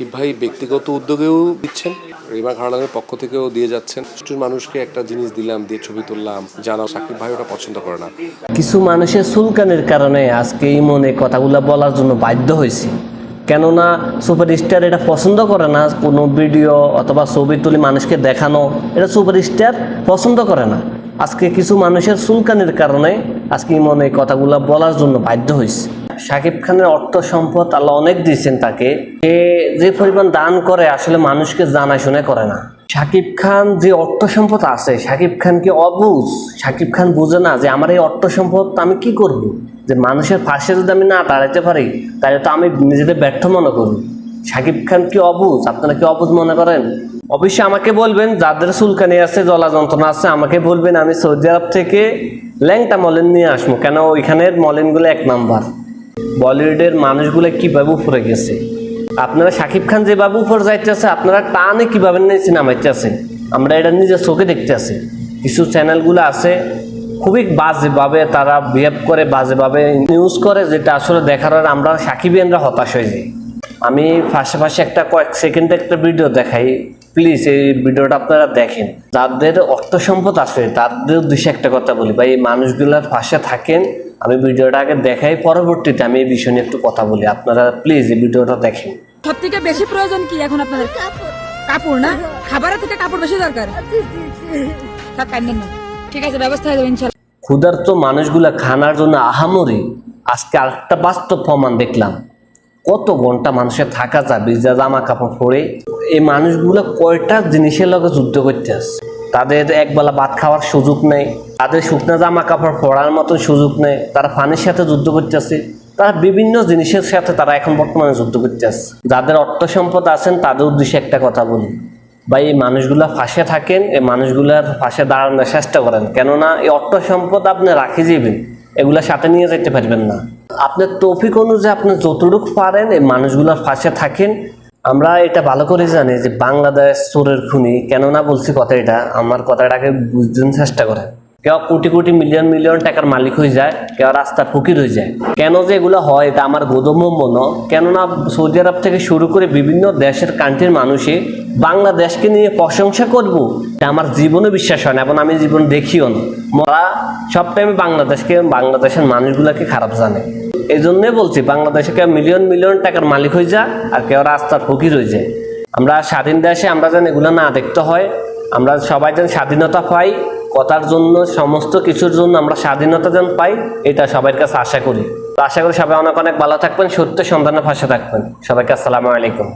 সাকিব ভাই ব্যক্তিগত উদ্যোগেও দিচ্ছেন? রিমা খাড়ানের পক্ষ থেকেও দিয়ে যাচ্ছেন। মানুষকে একটা জিনিস দিলাম, দিয়ে ছবি তুললাম জানা সাকিব ভাই ওটা পছন্দ করে না। কিছু মানুষের সুলকানের কারণে আজকে এই মনে কথাগুলো বলার জন্য বাধ্য হয়েছি। কেননা সুপারস্টার এটা পছন্দ করে না, কোনো ভিডিও অথবা ছবি তুলে মানুষকে দেখানো, এটা সুপারস্টার পছন্দ করে না। আজকে কিছু মানুষের সুলকানের কারণে আজকে মনে এই কথাগুলো বলার জন্য বাধ্য হয়েছে শাকিব খানের অর্থ সম্পদ আল্লাহ অনেক দিয়েছেন তাকে। সে যে পরিমাণ দান করে আসলে মানুষকে জানায় শুনে করে না। শাকিব খান যে অর্থ সম্পদ আছে শাকিব খান কি অবুঝ শাকিব খান বুঝে না যে আমার এই অর্থ সম্পদ আমি কি করব? যে মানুষের পাশে যদি আমি না দাঁড়াতে পারি, তাহলে তো আমি নিজেদের ব্যর্থ মনে করি। শাকিব খান কি অবুজ? আপনারা কি অবুজ মনে করেন? অবশ্যই আমাকে বলবেন, যাদের চুলকানি আছে জলা যন্ত্রণা আছে, আমাকে বলবেন, আমি সৌদি আরব থেকে ল্যাংটা মলিন নিয়ে আসব। কেন ওইখানের মলিনগুলো এক নাম্বার। বলিউডের মানুষগুলো কীভাবে উপরে গেছে? আপনারা শাকিব খান যেভাবে উপরে যাইতেছে, আপনারা টানে কীভাবে নিচে নামাইতেছেন আমরা এটা নিজের চোখে দেখতে আছি। কিছু চ্যানেলগুলো আছে, খুবই বাজেভাবে তারা বিহেভ করে, বাজেভাবে নিউজ করে, যেটা আসলে দেখার আর আমরা সাকিবিয়ানরা হতাশ হয়ে যাই। আমি ফাঁসে একটা কয়েক সেকেন্ডে একটা ভিডিও দেখাই। প্লিজ এই ভিডিওটা আপনারা দেখেন। যাদের অর্থ সম্পদ আছে তাদের উদ্দেশ্যে একটা কথা বলি। ভাই এই মানুষগুলোর পাশে থাকেন আমি ভিডিওটা আগে দেখাই পরবর্তীতে আমি এই বিষয় নিয়ে একটু কথা বলি। আপনারা প্লিজ এই ভিডিওটা দেখেন। সব থেকে বেশি প্রয়োজন কি এখন আপনাদের? কাপড় না? খাবারের থেকে কাপড় বেশি দরকার। ঠিক আছে ব্যবস্থা হয়ে যাবে ইনশাল্লাহ। ক্ষুধার্ত মানুষগুলা খানার জন্য আহামরি। আজকে আরেকটা বাস্তব প্রমাণ দেখলাম। কত ঘণ্টা মানুষের থাকা যায় ভিজা জামা কাপড় পরে। এই মানুষগুলো কয়টা জিনিসের লগে যুদ্ধ করতে আসছে তাদের একবেলা ভাত খাওয়ার সুযোগ নেই, তাদের শুকনো জামা কাপড় পরার মতন সুযোগ নেই, তারা পানির সাথে যুদ্ধ করতেছে তারা বিভিন্ন জিনিসের সাথে তারা এখন বর্তমানে যুদ্ধ করতে আসছে যাদের অর্থ সম্পদ আছেন, তাদের উদ্দেশ্যে একটা কথা বলি। বা এই মানুষগুলা ফাঁসে থাকেন, এই মানুষগুলার ফাঁসে দাঁড়ানোর চেষ্টা করেন। কেননা, এই অর্থ সম্পদ আপনি রাখি যাবেন, এগুলা সাথে নিয়ে যেতে পারবেন না। আপনার তৌফিক অনুযায়ী আপনি যতটুকু পারেন, এই মানুষগুলার ফাঁসে থাকেন আমরা এটা ভালো করে জানি যে বাংলাদেশ চোরের খুনি। কেননা বলছি কথা এটা আমার কথাটাকে বুঝতে চেষ্টা করেন কেউ কোটি কোটি মিলিয়ন মিলিয়ন টাকার মালিক হয়ে যায়, কেউ রাস্তার ফকির হয়ে যায়। কেন যে এগুলো হয়, এটা আমার বোধগম্য ন কেননা সৌদি আরব থেকে শুরু করে বিভিন্ন দেশের কান্ট্রির মানুষই বাংলাদেশকে নিয়ে প্রশংসা করব। এটা আমার জীবনে বিশ্বাস হয় না, এবং আমি জীবন দেখিও না। মরা সব টাইমে বাংলাদেশকে, বাংলাদেশের মানুষগুলোকে খারাপ জানে। এই জন্যে বলছি, বাংলাদেশে কেউ মিলিয়ন মিলিয়ন টাকার মালিক হয়ে যায় আর কেউ রাস্তার ফকির হয়ে যায়। আমরা স্বাধীন দেশে আমরা যেন এগুলো না দেখতে হয়, আমরা সবাই যেন স্বাধীনতা পাই কথার জন্য, সমস্ত কিছুর জন্য আমরা স্বাধীনতা যেন পাই, এটা সবার কাছে আশা করি। আশা করি সবাই অনেক অনেক ভালো থাকবেন সত্য সন্ধানের ভাষা থাকবেন। সবাইকে আসসালামু আলাইকুম।